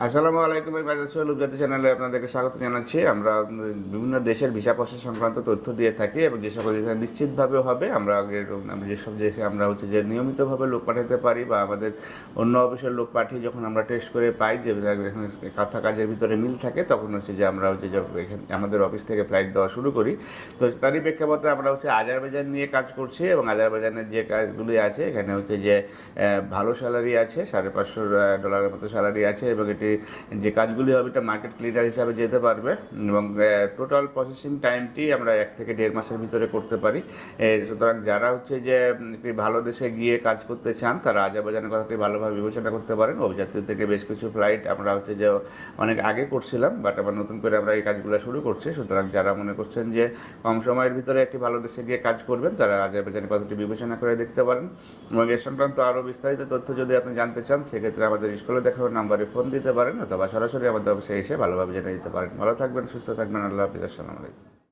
আসসালামু আলাইকুম বাজার সোহেল উপজাতি চ্যানেলে আপনাদেরকে স্বাগত জানাচ্ছি। আমরা বিভিন্ন দেশের ভিসা প্রসেস সংক্রান্ত তথ্য দিয়ে থাকি এবং যে সকল দেশে নিশ্চিতভাবে হবে, আমরা যেসব দেশে আমরা হচ্ছে যে নিয়মিতভাবে লোক পাঠাতে পারি বা আমাদের অন্য অফিসের লোক পাঠিয়ে যখন আমরা টেস্ট করে পাই যে এখানে কথা কাজের ভিতরে মিল থাকে, তখন হচ্ছে যে আমরা হচ্ছে এখানে, আমাদের অফিস থেকে ফ্লাইট দেওয়া শুরু করি। তো তারই প্রেক্ষাপটে আমরা হচ্ছে আজারবাইজান নিয়ে কাজ করছি এবং আজারবাইজানের যে কাজগুলি আছে, এখানে হচ্ছে যে ভালো স্যালারি আছে, সাড়ে পাঁচশো ডলারের মতো স্যালারি আছে এবং এটি যে কাজগুলি হবে এটা মার্কেট ক্লিনার হিসাবে যেতে পারবে এবং টোটাল প্রসেসিং টাইমটি আমরা এক থেকে দেড় মাসের ভিতরে করতে পারি। সুতরাং যারা হচ্ছে যে একটি ভালো দেশে গিয়ে কাজ করতে চান, তারা আজারবাইজানের কথাটি ভালোভাবে বিবেচনা করতে পারেন। অভিযাত্রী থেকে বেশ কিছু ফ্লাইট আমরা হচ্ছে যে, অনেক আগে করছিলাম বাট আবার নতুন করে আমরা এই কাজগুলো শুরু করছি। সুতরাং যারা মনে করছেন যে, কম সময়ের ভিতরে একটি ভালো দেশে গিয়ে কাজ করবেন, তারা আজারবাইজানের কথাটি বিবেচনা করে দেখতে পারেন। এবং এ সংক্রান্ত আরও বিস্তারিত তথ্য যদি আপনি জানতে চান, সেক্ষেত্রে আমাদের স্কুলে দেখানো নাম্বারে ফোন দিতে পারেন, অথবা সরাসরি আমাদের অফিসে এসে ভালোভাবে জেনে যেতে পারেন। ভালো থাকবেন, সুস্থ থাকবেন, আল্লাহ হাফিজ, আসসালামু আলাইকুম।